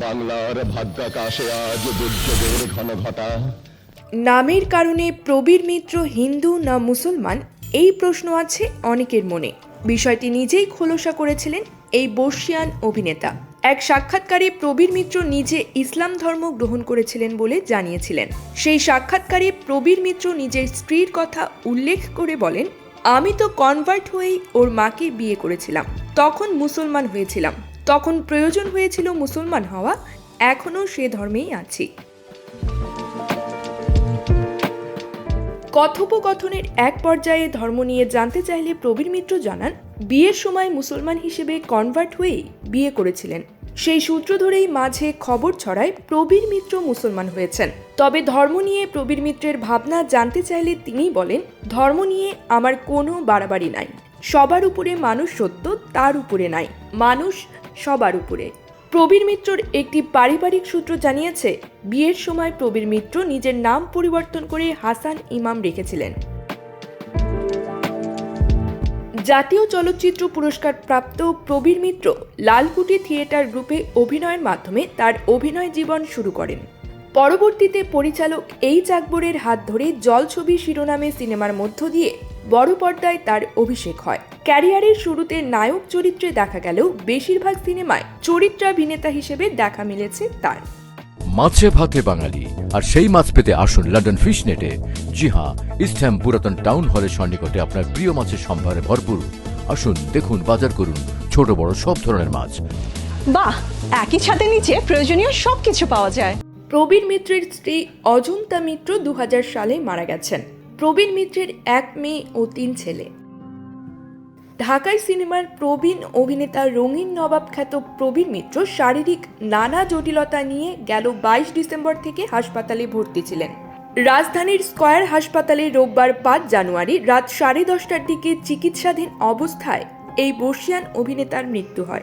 বাংলার ভাগ্যাকাশে আজ দুর্যোগের ঘন ঘটা নামের কারণে প্রবীর মিত্র হিন্দু না মুসলমান, এই প্রশ্ন আছে অনেকের মনে। বিষয়টি নিজেই খোলসা করেছিলেন এই বর্ষিয়ান অভিনেতা। এক সাক্ষাৎকারে প্রবীর মিত্র নিজে ইসলাম ধর্ম গ্রহণ করেছিলেন বলে জানিয়েছিলেন। সেই সাক্ষাৎকারে প্রবীর মিত্র নিজের স্ত্রীর কথা উল্লেখ করে বলেন, আমি তো কনভার্ট হয়েই ওর মাকে বিয়ে করেছিলাম। তখন মুসলমান হয়েছিলাম। তখন প্রয়োজন হয়েছিল মুসলমান হওয়া, এখনও সে ধর্মেই আছি। কথোপকথনের এক পর্যায়ে ধর্ম নিয়ে জানতে চাইলে প্রবীর মিত্র জানান, বিয়ের সময় মুসলমান হিসেবে কনভার্ট হয়েই বিয়ে করেছিলেন। সেই সূত্র ধরেই মাঝে খবর ছড়ায় প্রবীর মিত্র মুসলমান হয়েছেন। তবে ধর্ম নিয়ে প্রবীর মিত্রের ভাবনা জানতে চাইলে তিনি বলেন, ধর্ম নিয়ে আমার কোনো বাড়াবাড়ি নাই। সবার উপরে মানুষ সত্য, তার উপরে নাই। মানুষ সবার উপরে। প্রবীর মিত্রর একটি পারিবারিক সূত্র জানিয়েছে, বিয়ের সময় প্রবীর মিত্র নিজের নাম পরিবর্তন করে হাসান ইমাম রেখেছিলেন। জাতীয় চলচ্চিত্র পুরস্কার প্রাপ্ত প্রবীর মিত্র লালকুটি থিয়েটার গ্রুপে অভিনয়ের মাধ্যমে তার অভিনয় জীবন শুরু করেন। পরবর্তীতে পরিচালক এই চাকবরের হাত ধরে জলছবি শিরোনামে সিনেমার মধ্য দিয়ে বড় পর্দায় তার অভিষেক হয়। ক্যারিয়ারের শুরুতে নায়ক চরিত্রে দেখা গেলেও বেশিরভাগ সিনেমায় চরিত্রাভিনেতা হিসেবে দেখা মিলেছে তার। মাছে ভাতে বাঙালি আর সেই মাছ পেতে আসুন লন্ডন ফিশ নেটে জি হ্যাঁ ইস্টহ্যাম পুরাতন টাউন হলের সন্নিকটে আপনার প্রিয় মাছের সম্ভারে ভরপুর। আসুন দেখুন বাজার করুন ছোট বড় সব ধরনের মাছ। বাহ একই ছাদের নিচে প্রয়োজনীয় সবকিছু পাওয়া যায়। প্রবীর মিত্রের স্ত্রী অজন্তা মিত্র দু হাজার সালে মারা গেছেন। প্রবীণ মিত্রের এক মেয়ে ও তিন ছেলে। ঢাকায় সিনেমার প্রবীণ অভিনেতা রঙিন নবাব খ্যাত প্রবীর মিত্র শারীরিক নানা জটিলতা নিয়ে গেল বাইশ ডিসেম্বর থেকে হাসপাতালে ভর্তি ছিলেন। রাজধানীর স্কয়ার হাসপাতালে রোববার পাঁচ জানুয়ারি রাত সাড়ে দশটার দিকে চিকিৎসাধীন অবস্থায় এই বর্ষিয়ান অভিনেতার মৃত্যু হয়।